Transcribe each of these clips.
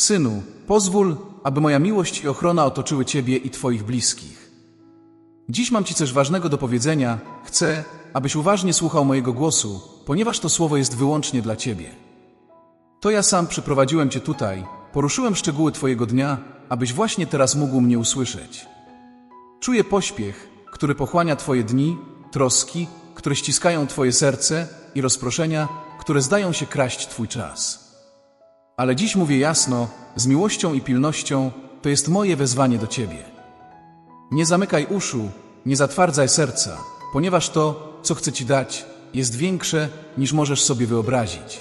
Synu, pozwól, aby moja miłość i ochrona otoczyły Ciebie i Twoich bliskich. Dziś mam Ci coś ważnego do powiedzenia. Chcę, abyś uważnie słuchał mojego głosu, ponieważ to słowo jest wyłącznie dla Ciebie. To ja sam przyprowadziłem Cię tutaj, poruszyłem szczegóły Twojego dnia, abyś właśnie teraz mógł mnie usłyszeć. Czuję pośpiech, który pochłania Twoje dni, troski, które ściskają Twoje serce i rozproszenia, które zdają się kraść Twój czas. Ale dziś mówię jasno, z miłością i pilnością, to jest moje wezwanie do Ciebie. Nie zamykaj uszu, nie zatwardzaj serca, ponieważ to, co chcę Ci dać, jest większe niż możesz sobie wyobrazić.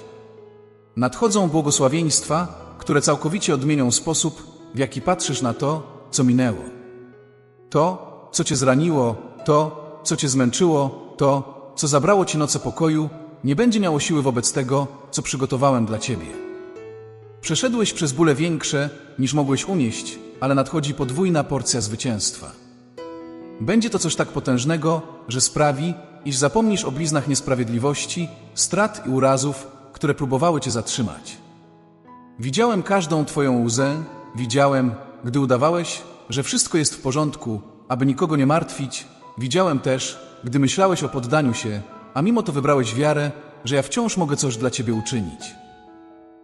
Nadchodzą błogosławieństwa, które całkowicie odmienią sposób, w jaki patrzysz na to, co minęło. To, co Cię zraniło, to, co Cię zmęczyło, to, co zabrało Ci noce pokoju, nie będzie miało siły wobec tego, co przygotowałem dla Ciebie. Przeszedłeś przez bóle większe, niż mogłeś unieść, ale nadchodzi podwójna porcja zwycięstwa. Będzie to coś tak potężnego, że sprawi, iż zapomnisz o bliznach niesprawiedliwości, strat i urazów, które próbowały cię zatrzymać. Widziałem każdą twoją łzę, widziałem, gdy udawałeś, że wszystko jest w porządku, aby nikogo nie martwić, widziałem też, gdy myślałeś o poddaniu się, a mimo to wybrałeś wiarę, że ja wciąż mogę coś dla ciebie uczynić.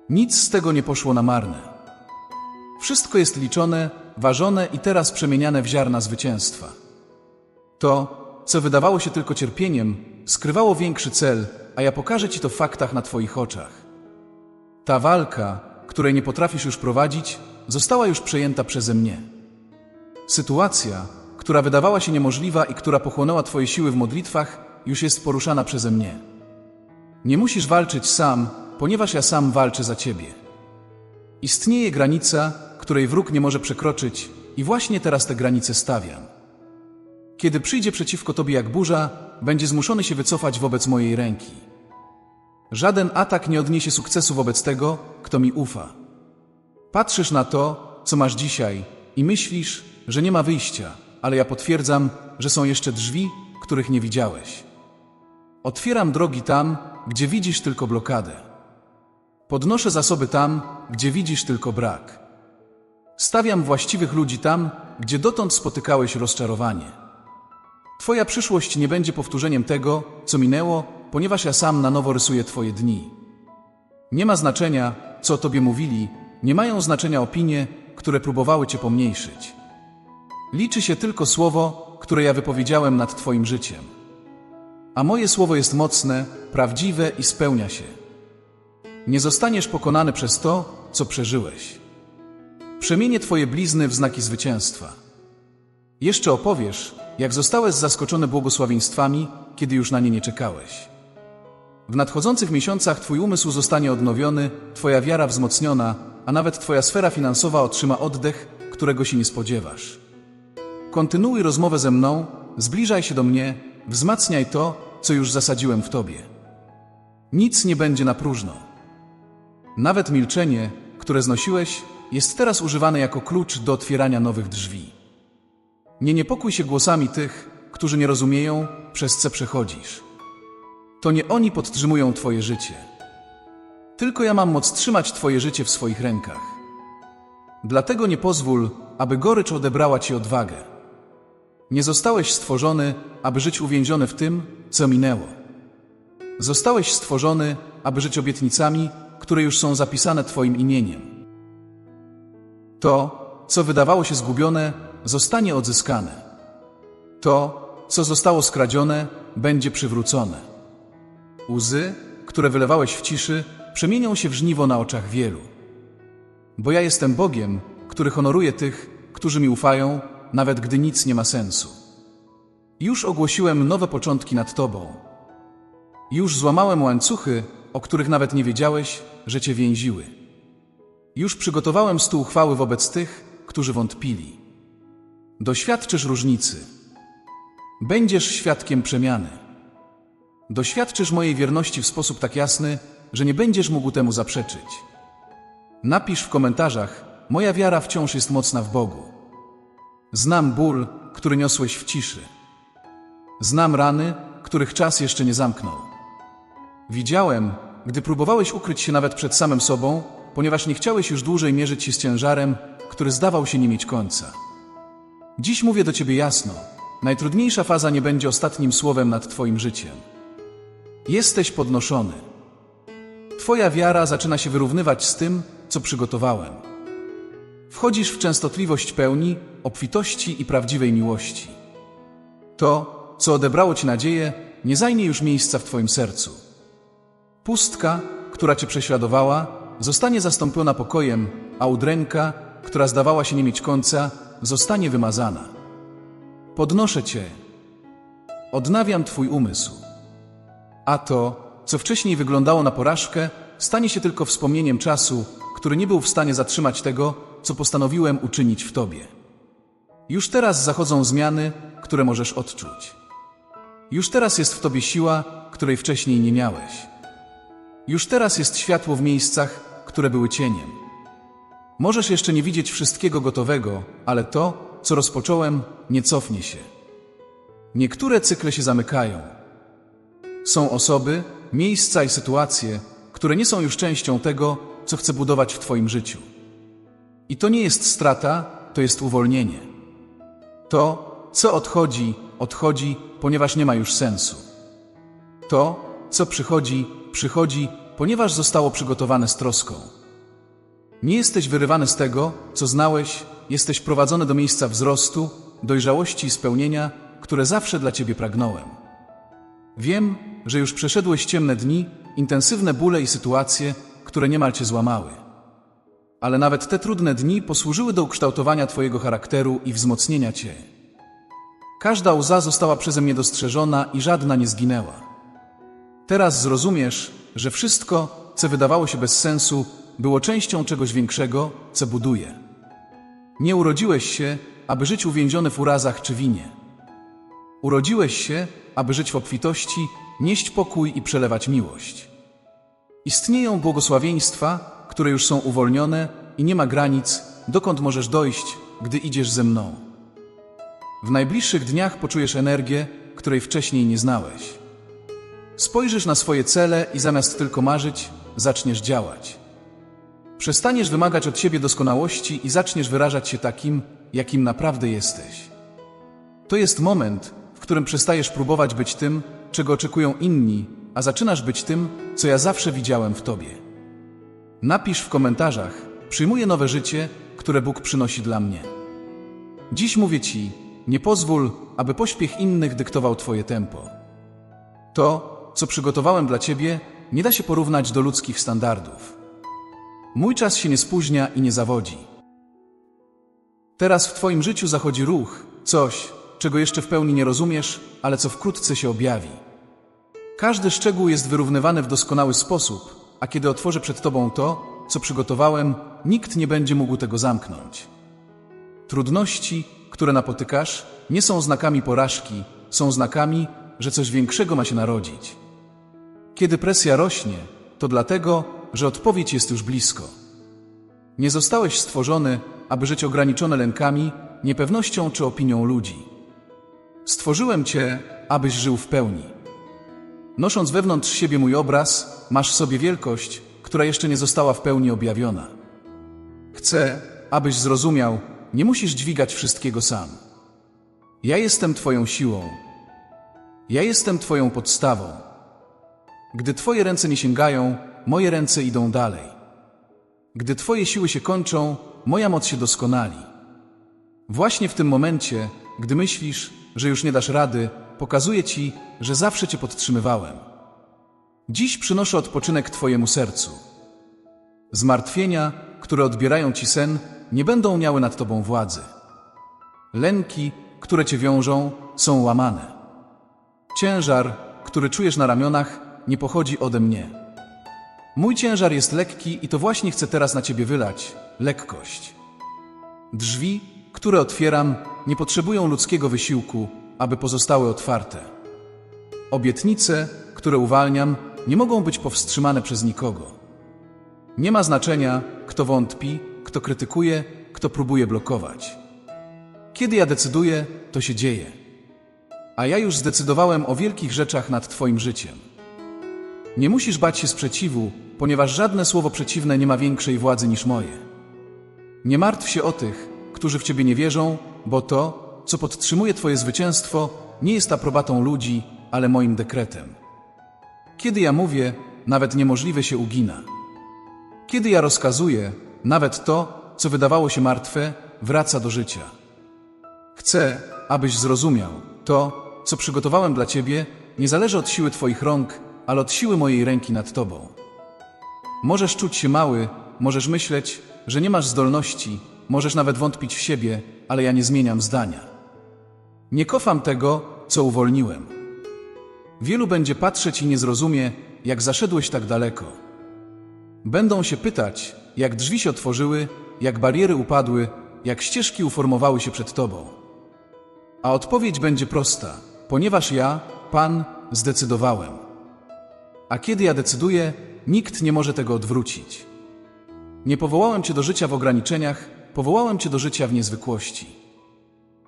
Nic z tego nie poszło na marne. Wszystko jest liczone, ważone i teraz przemieniane w ziarna zwycięstwa. To, co wydawało się tylko cierpieniem, skrywało większy cel, a ja pokażę ci to w faktach na twoich oczach. Ta walka, której nie potrafisz już prowadzić, została już przejęta przeze mnie. Sytuacja, która wydawała się niemożliwa i która pochłonęła twoje siły w modlitwach, już jest poruszana przeze mnie. Nie musisz walczyć sam, ponieważ ja sam walczę za ciebie. Istnieje granica, której wróg nie może przekroczyć, i właśnie teraz tę granicę stawiam. Kiedy przyjdzie przeciwko tobie jak burza, będzie zmuszony się wycofać wobec mojej ręki. Żaden atak nie odniesie sukcesu wobec tego, kto mi ufa. Patrzysz na to, co masz dzisiaj, i myślisz, że nie ma wyjścia, ale ja potwierdzam, że są jeszcze drzwi, których nie widziałeś. Otwieram drogi tam, gdzie widzisz tylko blokadę. Podnoszę zasoby tam, gdzie widzisz tylko brak. Stawiam właściwych ludzi tam, gdzie dotąd spotykałeś rozczarowanie. Twoja przyszłość nie będzie powtórzeniem tego, co minęło, ponieważ ja sam na nowo rysuję Twoje dni. Nie ma znaczenia, co o Tobie mówili, nie mają znaczenia opinie, które próbowały Cię pomniejszyć. Liczy się tylko słowo, które ja wypowiedziałem nad Twoim życiem. A moje słowo jest mocne, prawdziwe i spełnia się. Nie zostaniesz pokonany przez to, co przeżyłeś. Przemienię Twoje blizny w znaki zwycięstwa. Jeszcze opowiesz, jak zostałeś zaskoczony błogosławieństwami, kiedy już na nie nie czekałeś. W nadchodzących miesiącach Twój umysł zostanie odnowiony, Twoja wiara wzmocniona, a nawet Twoja sfera finansowa otrzyma oddech, którego się nie spodziewasz. Kontynuuj rozmowę ze mną, zbliżaj się do mnie, wzmacniaj to, co już zasadziłem w Tobie. Nic nie będzie na próżno. Nawet milczenie, które znosiłeś, jest teraz używane jako klucz do otwierania nowych drzwi. Nie niepokój się głosami tych, którzy nie rozumieją, przez co przechodzisz. To nie oni podtrzymują Twoje życie. Tylko ja mam moc trzymać Twoje życie w swoich rękach. Dlatego nie pozwól, aby gorycz odebrała Ci odwagę. Nie zostałeś stworzony, aby żyć uwięziony w tym, co minęło. Zostałeś stworzony, aby żyć obietnicami, które już są zapisane Twoim imieniem. To, co wydawało się zgubione, zostanie odzyskane. To, co zostało skradzione, będzie przywrócone. Łzy, które wylewałeś w ciszy, przemienią się w żniwo na oczach wielu. Bo ja jestem Bogiem, który honoruje tych, którzy mi ufają, nawet gdy nic nie ma sensu. Już ogłosiłem nowe początki nad Tobą. Już złamałem łańcuchy, o których nawet nie wiedziałeś, że Cię więziły. Już przygotowałem stół chwały wobec tych, którzy wątpili. Doświadczysz różnicy. Będziesz świadkiem przemiany. Doświadczysz mojej wierności w sposób tak jasny, że nie będziesz mógł temu zaprzeczyć. Napisz w komentarzach, moja wiara wciąż jest mocna w Bogu. Znam ból, który niosłeś w ciszy. Znam rany, których czas jeszcze nie zamknął. Widziałem, gdy próbowałeś ukryć się nawet przed samym sobą, ponieważ nie chciałeś już dłużej mierzyć się z ciężarem, który zdawał się nie mieć końca. Dziś mówię do ciebie jasno. Najtrudniejsza faza nie będzie ostatnim słowem nad twoim życiem. Jesteś podnoszony. Twoja wiara zaczyna się wyrównywać z tym, co przygotowałem. Wchodzisz w częstotliwość pełni, obfitości i prawdziwej miłości. To, co odebrało ci nadzieję, nie zajmie już miejsca w twoim sercu. Pustka, która cię prześladowała, zostanie zastąpiona pokojem, a udręka, która zdawała się nie mieć końca, zostanie wymazana. Podnoszę cię. Odnawiam twój umysł. A to, co wcześniej wyglądało na porażkę, stanie się tylko wspomnieniem czasu, który nie był w stanie zatrzymać tego, co postanowiłem uczynić w tobie. Już teraz zachodzą zmiany, które możesz odczuć. Już teraz jest w tobie siła, której wcześniej nie miałeś. Już teraz jest światło w miejscach, które były cieniem. Możesz jeszcze nie widzieć wszystkiego gotowego, ale to, co rozpocząłem, nie cofnie się. Niektóre cykle się zamykają. Są osoby, miejsca i sytuacje, które nie są już częścią tego, co chcę budować w Twoim życiu. I to nie jest strata, to jest uwolnienie. To, co odchodzi, odchodzi, ponieważ nie ma już sensu. To, co przychodzi, przychodzi, ponieważ zostało przygotowane z troską. Nie jesteś wyrywany z tego, co znałeś, jesteś prowadzony do miejsca wzrostu, dojrzałości i spełnienia, które zawsze dla Ciebie pragnąłem. Wiem, że już przeszedłeś ciemne dni, intensywne bóle i sytuacje, które niemal Cię złamały. Ale nawet te trudne dni posłużyły do ukształtowania Twojego charakteru i wzmocnienia Cię. Każda łza została przeze mnie dostrzeżona i żadna nie zginęła. Teraz zrozumiesz, że wszystko, co wydawało się bez sensu, było częścią czegoś większego, co buduje. Nie urodziłeś się, aby żyć uwięziony w urazach czy winie. Urodziłeś się, aby żyć w obfitości, nieść pokój i przelewać miłość. Istnieją błogosławieństwa, które już są uwolnione i nie ma granic, dokąd możesz dojść, gdy idziesz ze mną. W najbliższych dniach poczujesz energię, której wcześniej nie znałeś. Spojrzysz na swoje cele i zamiast tylko marzyć, zaczniesz działać. Przestaniesz wymagać od siebie doskonałości i zaczniesz wyrażać się takim, jakim naprawdę jesteś. To jest moment, w którym przestajesz próbować być tym, czego oczekują inni, a zaczynasz być tym, co ja zawsze widziałem w tobie. Napisz w komentarzach: Przyjmuję nowe życie, które Bóg przynosi dla mnie. Dziś mówię ci: nie pozwól, aby pośpiech innych dyktował twoje tempo. To, co przygotowałem dla ciebie, nie da się porównać do ludzkich standardów. Mój czas się nie spóźnia i nie zawodzi. Teraz w Twoim życiu zachodzi ruch, coś, czego jeszcze w pełni nie rozumiesz, ale co wkrótce się objawi. Każdy szczegół jest wyrównywany w doskonały sposób, a kiedy otworzę przed Tobą to, co przygotowałem, nikt nie będzie mógł tego zamknąć. Trudności, które napotykasz, nie są znakami porażki, są znakami, że coś większego ma się narodzić. Kiedy presja rośnie, to dlatego, że odpowiedź jest już blisko. Nie zostałeś stworzony, aby żyć ograniczony lękami, niepewnością czy opinią ludzi. Stworzyłem cię, abyś żył w pełni. Nosząc wewnątrz siebie mój obraz, masz w sobie wielkość, która jeszcze nie została w pełni objawiona. Chcę, abyś zrozumiał, nie musisz dźwigać wszystkiego sam. Ja jestem Twoją siłą. Ja jestem Twoją podstawą. Gdy Twoje ręce nie sięgają, moje ręce idą dalej. Gdy Twoje siły się kończą, moja moc się doskonali. Właśnie w tym momencie, gdy myślisz, że już nie dasz rady, pokazuję Ci, że zawsze Cię podtrzymywałem. Dziś przynoszę odpoczynek Twojemu sercu. Zmartwienia, które odbierają Ci sen, nie będą miały nad Tobą władzy. Lęki, które Cię wiążą, są łamane. Ciężar, który czujesz na ramionach, nie pochodzi ode mnie. Mój ciężar jest lekki i to właśnie chcę teraz na Ciebie wylać lekkość. Drzwi, które otwieram, nie potrzebują ludzkiego wysiłku, aby pozostały otwarte. Obietnice, które uwalniam, nie mogą być powstrzymane przez nikogo. Nie ma znaczenia, kto wątpi, kto krytykuje, kto próbuje blokować. Kiedy ja decyduję, to się dzieje. A ja już zdecydowałem o wielkich rzeczach nad Twoim życiem. Nie musisz bać się sprzeciwu, ponieważ żadne słowo przeciwne nie ma większej władzy niż moje. Nie martw się o tych, którzy w Ciebie nie wierzą, bo to, co podtrzymuje Twoje zwycięstwo, nie jest aprobatą ludzi, ale moim dekretem. Kiedy ja mówię, nawet niemożliwe się ugina. Kiedy ja rozkazuję, nawet to, co wydawało się martwe, wraca do życia. Chcę, abyś zrozumiał, to, co przygotowałem dla Ciebie, nie zależy od siły Twoich rąk, ale od siły mojej ręki nad Tobą. Możesz czuć się mały, możesz myśleć, że nie masz zdolności, możesz nawet wątpić w siebie, ale ja nie zmieniam zdania. Nie kofam tego, co uwolniłem. Wielu będzie patrzeć i nie zrozumie, jak zaszedłeś tak daleko. Będą się pytać, jak drzwi się otworzyły, jak bariery upadły, jak ścieżki uformowały się przed Tobą. A odpowiedź będzie prosta, ponieważ ja, Pan, zdecydowałem. A kiedy ja decyduję, nikt nie może tego odwrócić. Nie powołałem Cię do życia w ograniczeniach, powołałem Cię do życia w niezwykłości.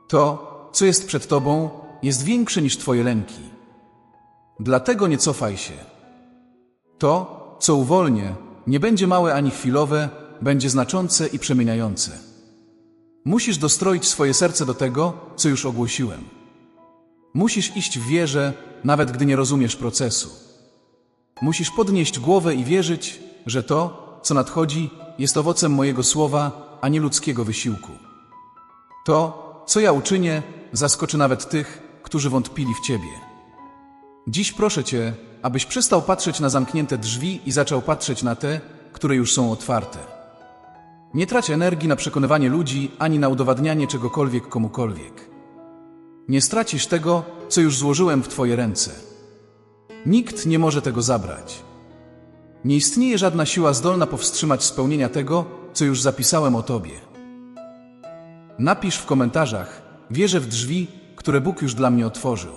To, co jest przed Tobą, jest większe niż Twoje lęki. Dlatego nie cofaj się. To, co uwolnię, nie będzie małe ani chwilowe, będzie znaczące i przemieniające. Musisz dostroić swoje serce do tego, co już ogłosiłem. Musisz iść w wierze, nawet gdy nie rozumiesz procesu. Musisz podnieść głowę i wierzyć, że to, co nadchodzi, jest owocem mojego słowa, a nie ludzkiego wysiłku. To, co ja uczynię, zaskoczy nawet tych, którzy wątpili w Ciebie. Dziś proszę Cię, abyś przestał patrzeć na zamknięte drzwi i zaczął patrzeć na te, które już są otwarte. Nie trać energii na przekonywanie ludzi ani na udowadnianie czegokolwiek komukolwiek. Nie stracisz tego, co już złożyłem w Twoje ręce. Nikt nie może tego zabrać. Nie istnieje żadna siła zdolna powstrzymać spełnienia tego, co już zapisałem o Tobie. Napisz w komentarzach: Wierzę w drzwi, które Bóg już dla mnie otworzył.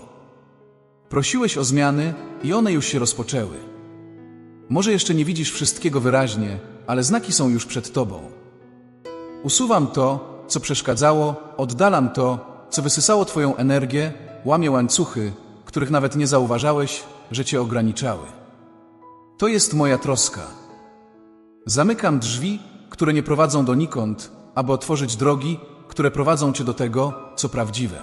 Prosiłeś o zmiany i one już się rozpoczęły. Może jeszcze nie widzisz wszystkiego wyraźnie, ale znaki są już przed Tobą. Usuwam to, co przeszkadzało, oddalam to, co wysysało Twoją energię, łamię łańcuchy, których nawet nie zauważałeś, że Cię ograniczały. To jest moja troska. Zamykam drzwi, które nie prowadzą donikąd, aby otworzyć drogi, które prowadzą Cię do tego, co prawdziwe.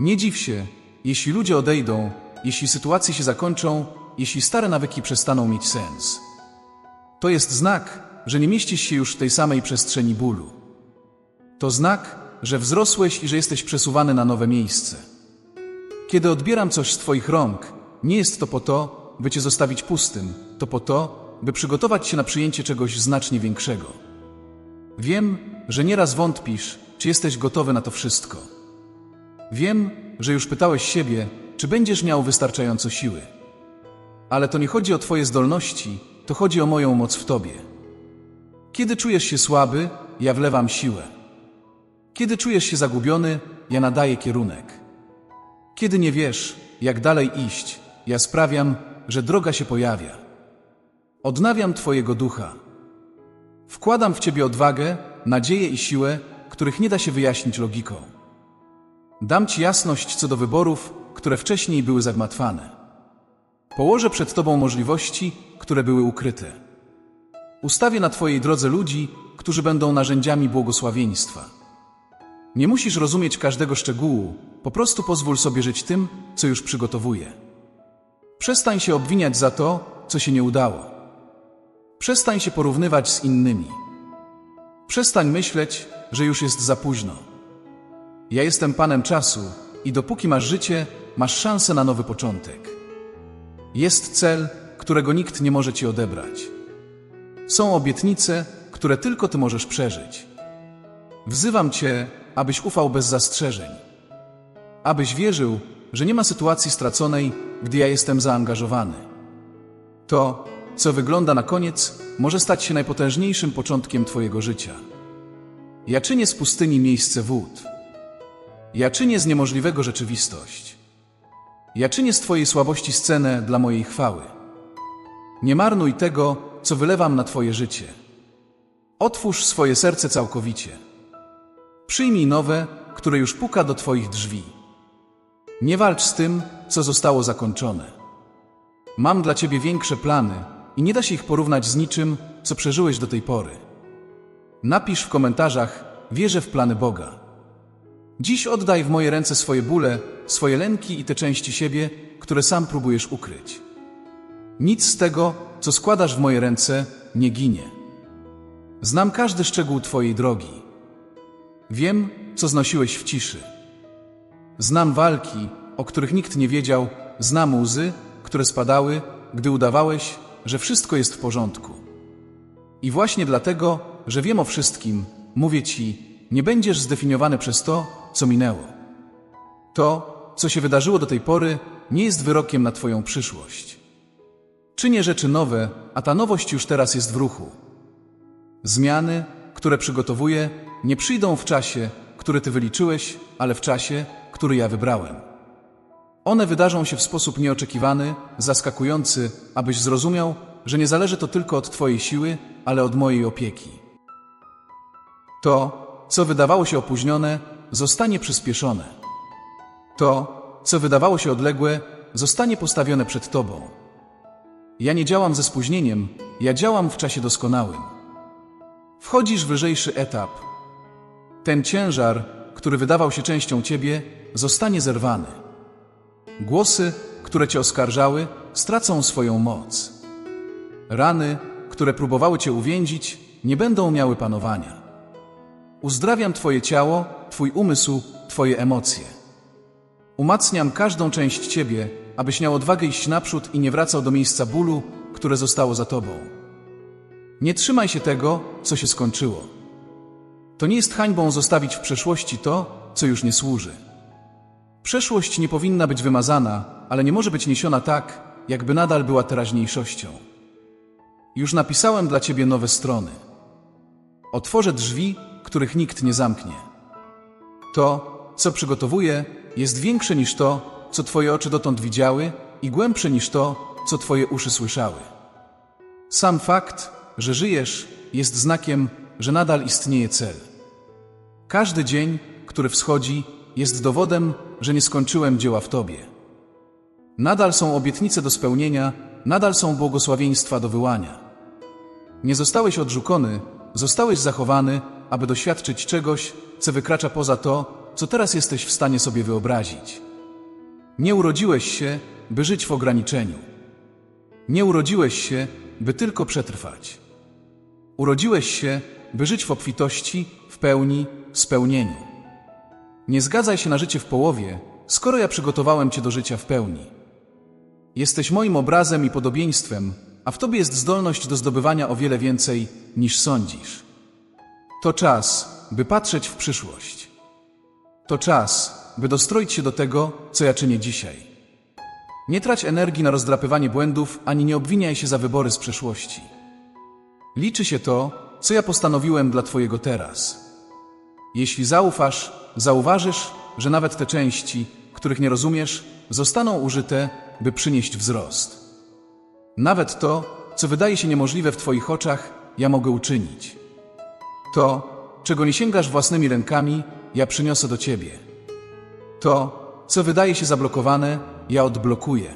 Nie dziw się, jeśli ludzie odejdą, jeśli sytuacje się zakończą, jeśli stare nawyki przestaną mieć sens. To jest znak, że nie mieścisz się już w tej samej przestrzeni bólu. To znak, że wzrosłeś i że jesteś przesuwany na nowe miejsce. Kiedy odbieram coś z Twoich rąk, nie jest to po to, by Cię zostawić pustym, to po to, by przygotować się na przyjęcie czegoś znacznie większego. Wiem, że nieraz wątpisz, czy jesteś gotowy na to wszystko. Wiem, że już pytałeś siebie, czy będziesz miał wystarczająco siły. Ale to nie chodzi o Twoje zdolności, to chodzi o moją moc w Tobie. Kiedy czujesz się słaby, ja wlewam siłę. Kiedy czujesz się zagubiony, ja nadaję kierunek. Kiedy nie wiesz, jak dalej iść, ja sprawiam, że droga się pojawia. Odnawiam Twojego ducha. Wkładam w Ciebie odwagę, nadzieję i siłę, których nie da się wyjaśnić logiką. Dam Ci jasność co do wyborów, które wcześniej były zagmatwane. Położę przed Tobą możliwości, które były ukryte. Ustawię na Twojej drodze ludzi, którzy będą narzędziami błogosławieństwa. Nie musisz rozumieć każdego szczegółu, po prostu pozwól sobie żyć tym, co już przygotowuję. Przestań się obwiniać za to, co się nie udało. Przestań się porównywać z innymi. Przestań myśleć, że już jest za późno. Ja jestem Panem czasu i dopóki masz życie, masz szansę na nowy początek. Jest cel, którego nikt nie może ci odebrać. Są obietnice, które tylko ty możesz przeżyć. Wzywam cię, abyś ufał bez zastrzeżeń. Abyś wierzył, że nie ma sytuacji straconej, gdy ja jestem zaangażowany. To, co wygląda na koniec, może stać się najpotężniejszym początkiem Twojego życia. Ja czynię z pustyni miejsce wód. Ja czynię z niemożliwego rzeczywistość. Ja czynię z Twojej słabości scenę dla mojej chwały. Nie marnuj tego, co wylewam na Twoje życie. Otwórz swoje serce całkowicie. Przyjmij nowe, które już puka do Twoich drzwi. Nie walcz z tym, co zostało zakończone. Mam dla ciebie większe plany i nie da się ich porównać z niczym, co przeżyłeś do tej pory. Napisz w komentarzach: Wierzę w plany Boga. Dziś oddaj w moje ręce swoje bóle, swoje lęki i te części siebie, które sam próbujesz ukryć. Nic z tego, co składasz w moje ręce, nie ginie. Znam każdy szczegół Twojej drogi. Wiem, co znosiłeś w ciszy. Znam walki, o których nikt nie wiedział, znam łzy, które spadały, gdy udawałeś, że wszystko jest w porządku. I właśnie dlatego, że wiem o wszystkim, mówię Ci, nie będziesz zdefiniowany przez to, co minęło. To, co się wydarzyło do tej pory, nie jest wyrokiem na Twoją przyszłość. Czynię rzeczy nowe, a ta nowość już teraz jest w ruchu. Zmiany, które przygotowuję, nie przyjdą w czasie, który Ty wyliczyłeś, ale w czasie, który ja wybrałem. One wydarzą się w sposób nieoczekiwany, zaskakujący, abyś zrozumiał, że nie zależy to tylko od Twojej siły, ale od mojej opieki. To, co wydawało się opóźnione, zostanie przyspieszone. To, co wydawało się odległe, zostanie postawione przed Tobą. Ja nie działam ze spóźnieniem, ja działam w czasie doskonałym. Wchodzisz w wyżejszy etap. Ten ciężar, który wydawał się częścią Ciebie, zostanie zerwany. Głosy, które Cię oskarżały, stracą swoją moc. Rany, które próbowały Cię uwięzić, nie będą miały panowania. Uzdrawiam Twoje ciało, Twój umysł, Twoje emocje. Umacniam każdą część Ciebie, abyś miał odwagę iść naprzód i nie wracał do miejsca bólu, które zostało za Tobą. Nie trzymaj się tego, co się skończyło. To nie jest hańbą zostawić w przeszłości to, co już nie służy. Przeszłość nie powinna być wymazana, ale nie może być niesiona tak, jakby nadal była teraźniejszością. Już napisałem dla Ciebie nowe strony. Otworzę drzwi, których nikt nie zamknie. To, co przygotowuję, jest większe niż to, co Twoje oczy dotąd widziały i głębsze niż to, co Twoje uszy słyszały. Sam fakt, że żyjesz, jest znakiem, że nadal istnieje cel. Każdy dzień, który wschodzi, jest dowodem, że nie skończyłem dzieła w Tobie. Nadal są obietnice do spełnienia, nadal są błogosławieństwa do wyłania. Nie zostałeś odrzucony, zostałeś zachowany, aby doświadczyć czegoś, co wykracza poza to, co teraz jesteś w stanie sobie wyobrazić. Nie urodziłeś się, by żyć w ograniczeniu. Nie urodziłeś się, by tylko przetrwać. Urodziłeś się, by żyć w obfitości, w pełni, spełnieniu. Nie zgadzaj się na życie w połowie, skoro ja przygotowałem cię do życia w pełni. Jesteś moim obrazem i podobieństwem, a w tobie jest zdolność do zdobywania o wiele więcej niż sądzisz. To czas, by patrzeć w przyszłość. To czas, by dostroić się do tego, co ja czynię dzisiaj. Nie trać energii na rozdrapywanie błędów, ani nie obwiniaj się za wybory z przeszłości. Liczy się to, co ja postanowiłem dla Twojego teraz. Jeśli zaufasz, zauważysz, że nawet te części, których nie rozumiesz, zostaną użyte, by przynieść wzrost. Nawet to, co wydaje się niemożliwe w Twoich oczach, ja mogę uczynić. To, czego nie sięgasz własnymi rękami, ja przyniosę do Ciebie. To, co wydaje się zablokowane, ja odblokuję.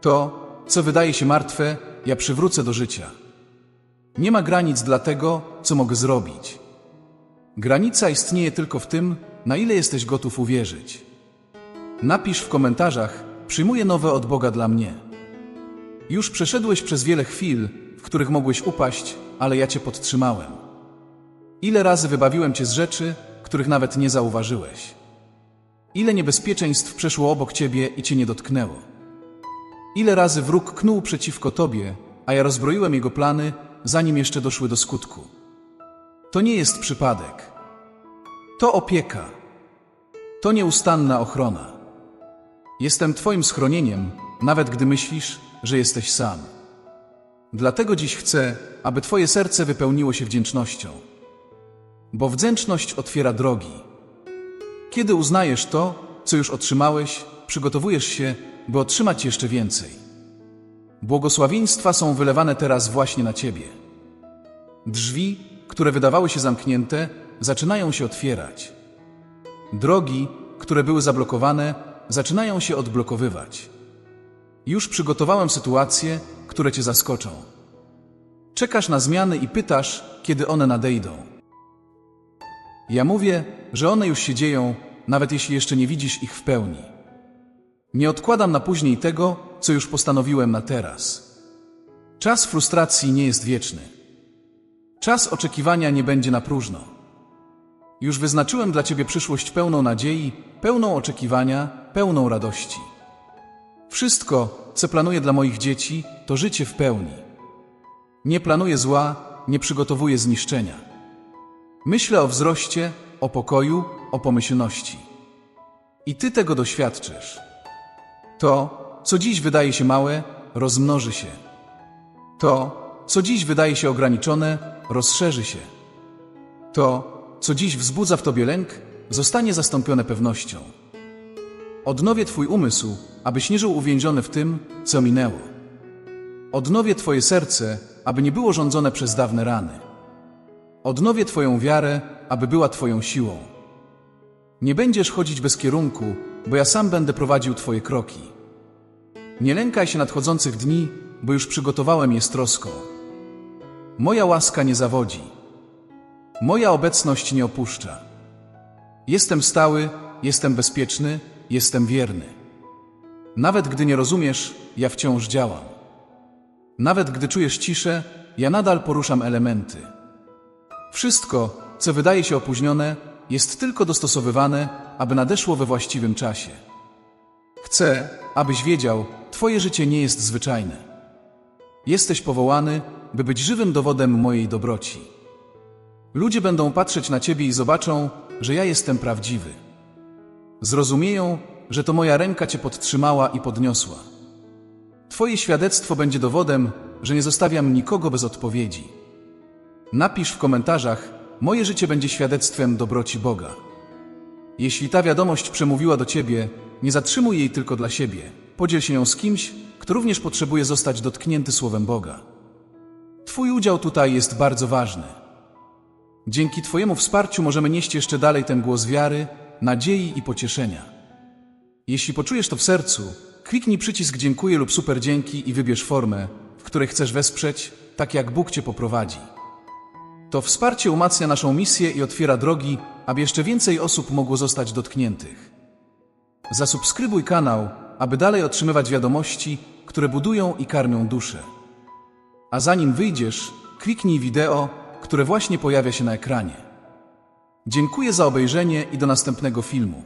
To, co wydaje się martwe, ja przywrócę do życia. Nie ma granic dla tego, co mogę zrobić. Granica istnieje tylko w tym, na ile jesteś gotów uwierzyć. Napisz w komentarzach, przyjmuję nowe od Boga dla mnie. Już przeszedłeś przez wiele chwil, w których mogłeś upaść, ale ja cię podtrzymałem. Ile razy wybawiłem cię z rzeczy, których nawet nie zauważyłeś? Ile niebezpieczeństw przeszło obok ciebie i cię nie dotknęło? Ile razy wróg knuł przeciwko tobie, a ja rozbroiłem jego plany, zanim jeszcze doszły do skutku? To nie jest przypadek. To opieka. To nieustanna ochrona. Jestem Twoim schronieniem, nawet gdy myślisz, że jesteś sam. Dlatego dziś chcę, aby Twoje serce wypełniło się wdzięcznością. Bo wdzięczność otwiera drogi. Kiedy uznajesz to, co już otrzymałeś, przygotowujesz się, by otrzymać jeszcze więcej. Błogosławieństwa są wylewane teraz właśnie na Ciebie. Drzwi, które wydawały się zamknięte, zaczynają się otwierać. Drogi, które były zablokowane, zaczynają się odblokowywać. Już przygotowałem sytuacje, które cię zaskoczą. Czekasz na zmiany i pytasz, kiedy one nadejdą. Ja mówię, że one już się dzieją, nawet jeśli jeszcze nie widzisz ich w pełni. Nie odkładam na później tego, co już postanowiłem na teraz. Czas frustracji nie jest wieczny. Czas oczekiwania nie będzie na próżno. Już wyznaczyłem dla Ciebie przyszłość pełną nadziei, pełną oczekiwania, pełną radości. Wszystko, co planuję dla moich dzieci, to życie w pełni. Nie planuję zła, nie przygotowuję zniszczenia. Myślę o wzroście, o pokoju, o pomyślności. I Ty tego doświadczysz. To, co dziś wydaje się małe, rozmnoży się. To, co dziś wydaje się ograniczone, rozszerzy się. To, co dziś wzbudza w tobie lęk, zostanie zastąpione pewnością. Odnowię twój umysł, abyś nie żył uwięziony w tym, co minęło. Odnowię twoje serce, aby nie było rządzone przez dawne rany. Odnowię twoją wiarę, aby była twoją siłą. Nie będziesz chodzić bez kierunku, bo ja sam będę prowadził twoje kroki. Nie lękaj się nadchodzących dni, bo już przygotowałem je z troską. Moja łaska nie zawodzi. Moja obecność nie opuszcza. Jestem stały, jestem bezpieczny, jestem wierny. Nawet gdy nie rozumiesz, ja wciąż działam. Nawet gdy czujesz ciszę, ja nadal poruszam elementy. Wszystko, co wydaje się opóźnione, jest tylko dostosowywane, aby nadeszło we właściwym czasie. Chcę, abyś wiedział, Twoje życie nie jest zwyczajne. Jesteś powołany, by być żywym dowodem mojej dobroci. Ludzie będą patrzeć na Ciebie i zobaczą, że ja jestem prawdziwy. Zrozumieją, że to moja ręka Cię podtrzymała i podniosła. Twoje świadectwo będzie dowodem, że nie zostawiam nikogo bez odpowiedzi. Napisz w komentarzach, moje życie będzie świadectwem dobroci Boga. Jeśli ta wiadomość przemówiła do Ciebie, nie zatrzymuj jej tylko dla siebie. Podziel się ją z kimś, kto również potrzebuje zostać dotknięty Słowem Boga. Twój udział tutaj jest bardzo ważny. Dzięki Twojemu wsparciu możemy nieść jeszcze dalej ten głos wiary, nadziei i pocieszenia. Jeśli poczujesz to w sercu, kliknij przycisk dziękuję lub super dzięki i wybierz formę, w której chcesz wesprzeć, tak jak Bóg Cię poprowadzi. To wsparcie umacnia naszą misję i otwiera drogi, aby jeszcze więcej osób mogło zostać dotkniętych. Zasubskrybuj kanał, aby dalej otrzymywać wiadomości, które budują i karmią duszę. A zanim wyjdziesz, kliknij wideo, które właśnie pojawia się na ekranie. Dziękuję za obejrzenie i do następnego filmu.